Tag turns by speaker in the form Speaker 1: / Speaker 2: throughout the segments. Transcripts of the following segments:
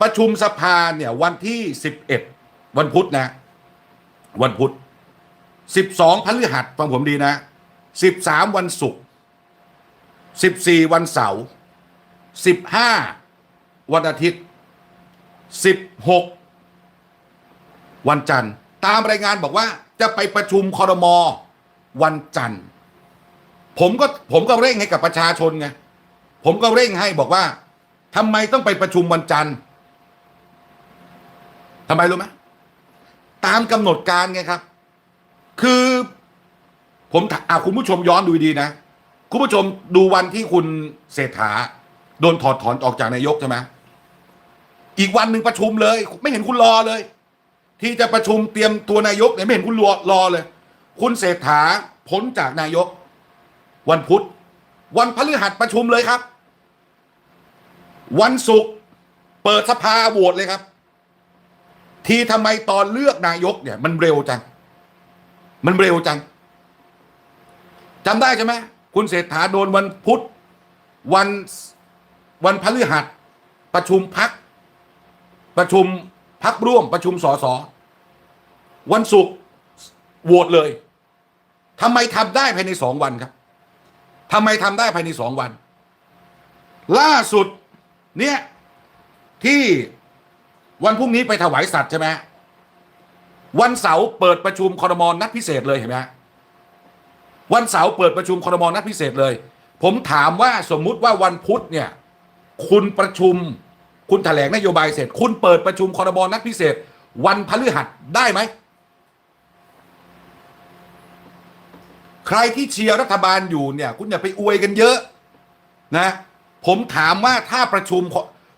Speaker 1: ประชุมสภาเนี่ยวันที่สิบเอ็ดวันพุธนะ วันพุธสิบสองพฤหัสฟังผมดีนะสิบสามวันศุกร์สิบสี่วันเสาร์สิบห้าวันอาทิตย์สิบหกวันจันทร์ ตามรายงานบอกว่าจะไปประชุมคอรมอวันจันทร์ ผมก็ผมก็เร่งให้กับประชาชนไงผมก็เร่งให้บอกว่าทำไมต้องไปประชุมวันจันทร์ ทำไมรู้ไหมตามกำหนดการไงครับ คือผมอะคุณผู้ชมย้อนดูดีนะ คุณผู้ชมดูวันที่คุณเศรษฐาโดนถอดถอนออกจากนายกใช่ไหมอีกวันหนึ่งประชุมเลย ไม่เห็นคุณรอเลย ที่จะประชุมเตรียมตัวนายกเนี่ยไม่เห็นคุณรอรอเลย คุณเศรษฐาพ้นจากนายก วันพุธ วันพฤหัสประชุมเลยครับ วันศุกร์เปิดสภาโหวตเลยครับ ทีทำไมตอนเลือกนายกเนี่ย มันเร็วจัง มันเร็วจังจำได้ใช่ไหมคุณเศรษฐาโดนวันพุธวันวันพฤหัส ประชุมพัก ประชุมพักร่วมประชุมสสวันศุกร์โหวตเลยทำไมทำได้ภายในสองวันครับทำไมทำได้ภายในสองวัน ล่าสุดเนี่ยที่ วันพรุ่งนี้ไปถวายสัตว์ใช่ไหมวันเสาร์เปิดประชุมคอรมอนัดพิเศษเลยเห็นไหมวันเสาร์เปิดประชุมคอรมอนัดพิเศษเลย ผมถามว่าสมมุติว่าวันพุธเนี่ย คุณประชุม คุณแถลงนโยบายเสร็จ คุณเปิดประชุมคอรมอนัดพิเศษ วันพฤหัสได้ไหมใครที่เชียร์รัฐบาลอยู่เนี่ย คุณอย่าไปอวยกันเยอะนะ ผมถามว่าถ้าประชุม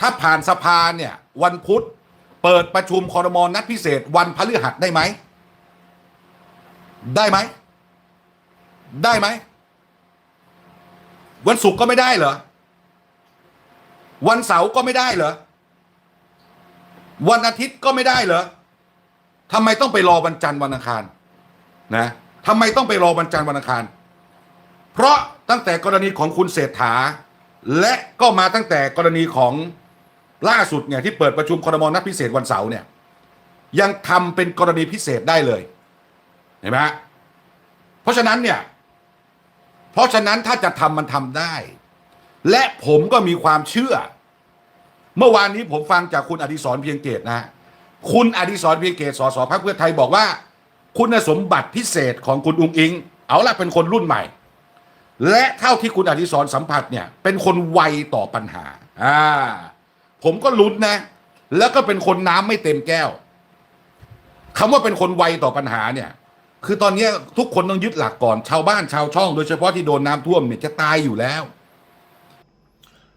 Speaker 1: ถ้าผ่านสภาเนี่ย วันพุธ เปิดประชุมคอรมอนัดพิเศษวันพฤหัสได้ไหม ได้ไหม ได้ไหม วันศุกร์ก็ไม่ได้เหรอ วันเสาร์ก็ไม่ได้เหรอ วันอาทิตย์ก็ไม่ได้เหรอทำไมต้องไปรอวันจันทร์วันอังคาร นะทำไมต้องไปรอวันจันทร์วันอังคาร เพราะตั้งแต่กรณีของคุณเศรษฐา และก็มาตั้งแต่กรณีของ ล่าสุดเนี่ยที่เปิดประชุมครมนัดพิเศษวันเสาร์เนี่ยยังทำเป็นกรณีพิเศษได้เลยเห็นไหมเพราะฉะนั้นเนี่ยเพราะฉะนั้นถ้าจะทำมันทำได้ และผมก็มีความเชื่อ เมื่อวานนี้ผมฟังจากคุณอดิศรเพียงเกตนะฮะคุณอดิศรเพียงเกตสสพรรคเพื่อไทยบอกว่า คุณสมบัติพิเศษของคุณอุงอิง เอาละเป็นคนรุ่นใหม่ และเท่าที่คุณอดิศรสัมผัสเนี่ยเป็นคนไวต่อปัญหาอ่า ผมก็ลุ้นนะ แล้วก็เป็นคนน้ำไม่เต็มแก้วคำว่าเป็นคนไวต่อปัญหาเนี่ย คือตอนนี้ทุกคนต้องยึดหลักก่อนชาวบ้านชาวช่อง โดยเฉพาะที่โดนน้ำท่วมเนี่ยจะตายอยู่แล้ว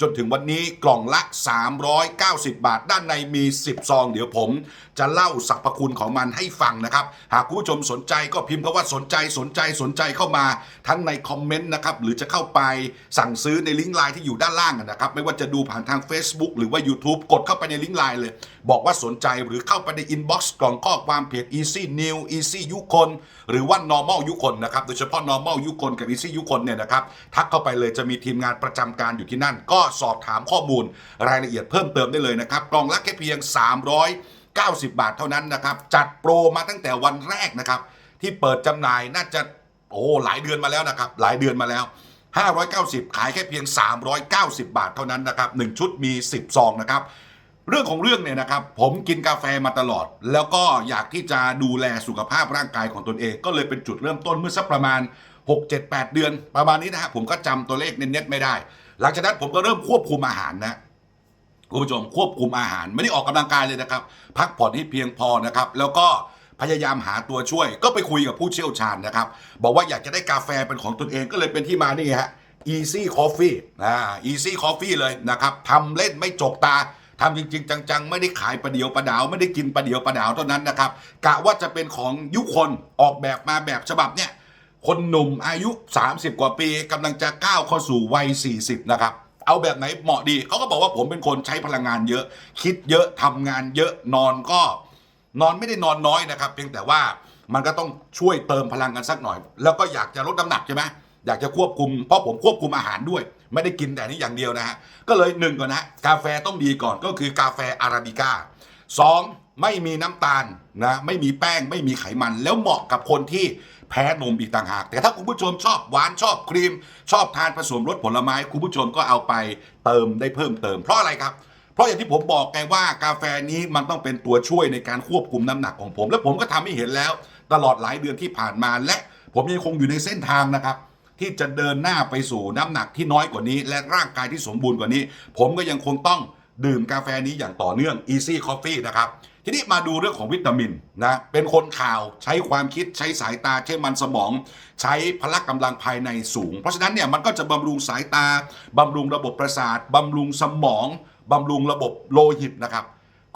Speaker 1: จนถึงวันนี้กล่องละ 390 บาท ด้านในมี 10 ซอง เดี๋ยวผม จะเล่าสรรพคุณของมันให้ฟังนะครับ หากคุณผู้ชมสนใจก็พิมพ์คำว่าสนใจสนใจสนใจเข้ามาทั้งในคอมเมนต์นะครับ หรือจะเข้าไปสั่งซื้อในลิงก์ไลน์ที่อยู่ด้านล่างนะครับ ไม่ว่าจะดูผ่านทาง Facebook หรือว่า YouTube กดเข้าไปในลิงก์ไลน์เลย บอกว่าสนใจหรือเข้าไปในอินบ็อกซ์กล่องข้อความเพจ Easy New Easy ยุคนหรือว่า normal ยุคนนะครับโดยเฉพาะ normal ยุคนกับ Easy ยุคนเนี่ยนะครับทักเข้าไปเลยจะมีทีมงานประจำการอยู่ที่นั่น ก็สอบถามข้อมูลรายละเอียดเพิ่มเติมได้เลยนะครับกล่องละแค่เพียง 390 บาทเท่านั้นนะครับจัดโปรมาตั้งแต่วันแรกนะครับที่เปิดจำหน่ายน่าจะโอ้หลายเดือนมาแล้วนะครับหลายเดือนมาแล้ว 590 ขายแค่เพียง 390 บาทเท่านั้นนะครับ1ชุดมี 10 ซองนะครับ เรื่องของเรื่องเนี่ยนะครับ ผมกินกาแฟมาตลอด แล้วก็อยากที่จะดูแลสุขภาพร่างกายของตนเอง ก็เลยเป็นจุดเริ่มต้นเมื่อสักประมาณ 6 7 8 เดือน ประมาณนี้นะฮะผมก็จำตัวเลขเน็ตๆไม่ได้ หลังจากนั้นผมก็เริ่มควบคุมอาหารนะคุณผู้ชมควบคุมอาหารไม่ได้ออกกำลังกายเลยนะครับ พักผ่อนให้เพียงพอนะครับ แล้วก็พยายามหาตัวช่วย ก็ไปคุยกับผู้เชี่ยวชาญนะครับ บอกว่าอยากจะได้กาแฟเป็นของตนเองก็เลยเป็นที่มานี่ฮะ Easy Coffee อ่า Easy Coffee เลยนะครับทำเล่นไม่จกตา ทำจริง ๆ จังๆ ไม่ได้ขายประเดียวประดาว ไม่ได้กินประเดียวประดาวเท่านั้นนะครับกะว่าจะเป็นของยุคนออกแบบมาแบบฉบับเนี่ยคนหนุ่มอายุ 30 กว่าปีกำลังจะก้าวเข้าสู่วัย 40 นะครับ เอาแบบไหนเหมาะดีเขาก็บอกว่าผมเป็นคนใช้พลังงานเยอะ คิดเยอะทำงานเยอะนอนก็ นอนไม่ได้นอนน้อยนะครับ เพียงแต่ว่ามันก็ต้องช่วยเติมพลังกันสักหน่อย แล้วก็อยากจะลดน้ำหนักใช่ไหมอยากจะควบคุมเพราะผมควบคุมอาหารด้วย ไม่ได้กินแต่นี้อย่างเดียวนะฮะก็เลยหนึ่งก่อนนะกาแฟต้องดีก่อนก็คือกาแฟอาราบิก้าสองไม่มีน้ำตาลนะไม่มีแป้งไม่มีไขมัน แล้วเหมาะกับคนที่แพ้นมอีกต่างหาก แต่ถ้าคุณผู้ชมชอบหวานชอบครีม ชอบทานผสมรสผลไม้ คุณผู้ชมก็เอาไปเติมได้เพิ่มเติม เพราะอะไรครับ เพราะอย่างที่ผมบอกไงว่ากาแฟนี้มันต้องเป็นตัวช่วยในการควบคุมน้ำหนักของผม และผมก็ทำให้เห็นแล้ว ตลอดหลายเดือนที่ผ่านมาและผมยังคงอยู่ในเส้นทางนะครับ ที่จะเดินหน้าไปสู่น้ำหนักที่น้อยกว่านี้ และร่างกายที่สมบูรณ์กว่านี้ ผมก็ยังคงต้องดื่มกาแฟนี้อย่างต่อเนื่อง Easy Coffee นะครับทีนี้มาดูเรื่องของวิตามินนะเป็นคนข่าวใช้ความคิดใช้สายตาใช้มันสมอง ใช้พละกำลังภายในสูง เพราะฉะนั้นเนี่ยมันก็จะบำรุงสายตาบำรุงระบบประสาทบำรุงสมองบำรุงระบบโลหิตนะครับ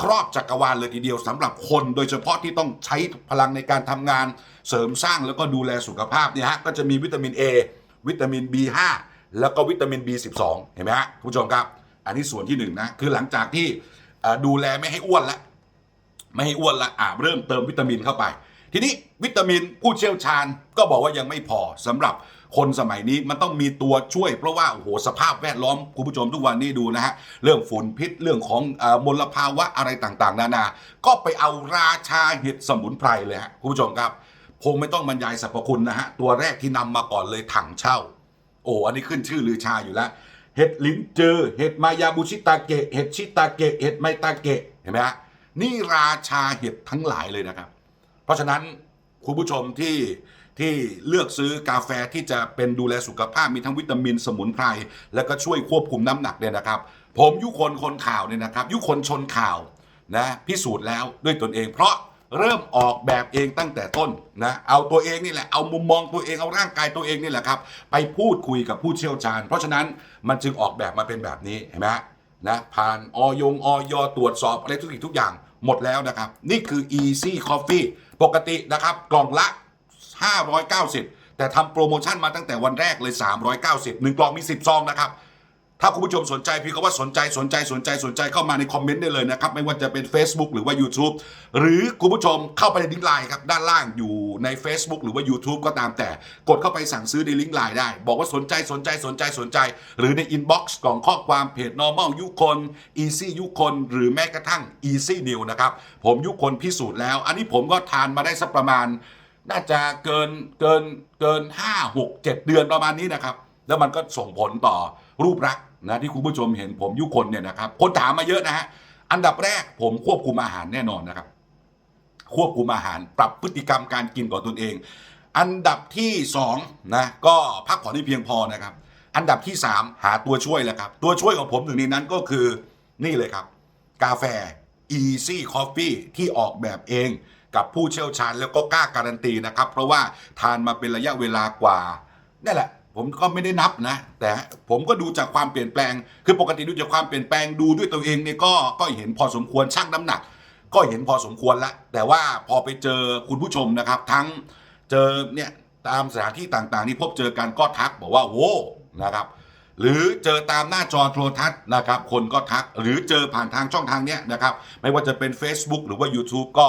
Speaker 1: ครอบจักรวาลเลยทีเดียวสำหรับคน โดยเฉพาะที่ต้องใช้พลังในการทำงานเสริมสร้างแล้วก็ดูแลสุขภาพเนี่ยฮะก็จะมีวิตามิน A วิตามิน B5 แล้วก็วิตามิน B12 เห็นไหมฮะคุณผู้ชมครับ อันนี้ส่วนที่หนึ่งนะคือหลังจากที่ดูแลไม่ให้อ้วนแล้วไม่ให้อ้วนละอ่าเริ่มเติมวิตามินเข้าไป ทีนี้วิตามินผู้เชี่ยวชาญก็บอกว่ายังไม่พอสำหรับ คนสมัยนี้มันต้องมีตัวช่วย เพราะว่าโอ้โหสภาพแวดล้อมคุณผู้ชมทุกวันนี้ดูนะฮะเรื่องฝุ่นพิษเรื่องของอมลภาวะอะไรต่างๆ นานา ก็ไปเอาราชาเห็ดสมุนไพรเลยฮะคุณผู้ชมครับคงไม่ต้องบรรยายสรรพคุณนะฮะตัวแรกที่นำมาก่อนเลยถังเช่า โอ้อันนี้ขึ้นชื่อลือชาอยู่แล้วเห็ดลิ้นเจอเห็ดมายาบุชิตาเกะเห็ดชิตาเกะเห็ดไมตาเกะเห็นไหมฮะนี่ราชาเห็ดทั้งหลายเลยนะครับ เพราะฉะนั้นคุณผู้ชมที่ ที่เลือกซื้อกาแฟที่จะเป็นดูแลสุขภาพมีทั้งวิตามินสมุนไพรแล้วก็ช่วยควบคุมน้ำหนักเนี่ยนะครับ ผมยุคนคนข่าวเนี่ยนะครับ ยุคนชนข่าวนะพิสูจน์แล้วด้วยตนเอง เพราะเริ่มออกแบบเองตั้งแต่ต้นนะเอาตัวเองนี่แหละเอามุมมองตัวเองเอาร่างกายตัวเองนี่แหละครับ ไปพูดคุยกับผู้เชี่ยวชาญ เพราะฉะนั้นมันจึงออกแบบมาเป็นแบบนี้เห็นไหมนะผ่านออยงออยตรวจสอบอะไรทุกสิ่งทุกอย่างหมดแล้วนะครับ นี่คือ Easy Coffee ปกตินะครับ กล่องละ 590 แต่ทำโปรโมชั่นมาตั้งแต่วันแรกเลย 390หนึ่งกล่องมี 10 ซองนะครับ ถ้าคุณผู้ชมสนใจพี่ก็ว่าสนใจสนใจสนใจสนใจเข้ามาในคอมเมนต์ได้เลยนะครับ ไม่ว่าจะเป็น Facebook หรือว่า YouTube หรือคุณผู้ชมเข้าไปในลิงก์ไลน์ครับ ด้านล่างอยู่ใน Facebook หรือว่า YouTube ก็ตามแต่ กดเข้าไปสั่งซื้อในลิงก์ไลน์ได้ บอกว่าสนใจสนใจสนใจสนใจ หรือในอินบ็อกซ์กล่องข้อความเพจ normal ยุคน easy ยุคน หรือแม้กระทั่ง easy new นะครับผมยุคนพิสูจน์แล้ว อันนี้ผมก็ทานมาได้สักประมาณ น่าจะเกินเกินเกิน5 6 7เดือนประมาณนี้นะครับ แล้วมันก็ส่งผลต่อรูปลักษณ์นะที่คุณผู้ชมเห็นผมยุคนเนี่ยนะครับคนถามมาเยอะนะฮะอันดับแรกผมควบคุมอาหารแน่นอนนะครับ ควบคุมอาหารปรับพฤติกรรมการกินของตนเอง อันดับที่2นะก็พักผ่อนให้เพียงพอนะครับ อันดับที่ 3 หาตัวช่วยแหล้วครับ ตัวช่วยของผมหนึ่งในนั้นก็คือนี่เลยครับ กาแฟ Easy Coffee ที่ออกแบบเอง กับผู้เชี่ยวชาญแล้วก็กล้าการันตีนะครับ เพราะว่าทานมาเป็นระยะเวลากว่านี่แหละผมก็ไม่ได้นับนะ แต่ผมก็ดูจากความเปลี่ยนแปลง คือปกติดูจากความเปลี่ยนแปลงดูด้วยตัวเองเนี่ยก็ก็เห็นพอสมควรชั่งน้ำหนัก ก็เห็นพอสมควรล้วแต่ว่าพอไปเจอคุณผู้ชมนะครับ ทั้งเจอเนี่ยตามสถานที่ต่างๆ ที่พบเจอกันก็ทักบอกว่าโว้นะครับ หรือเจอตามหน้าจอโทรทัศน์นะครับ คนก็ทักหรือเจอผ่านทางช่องทางเนี้ยนะครับ ไม่ว่าจะเป็น Facebook หรือว่า YouTube ก็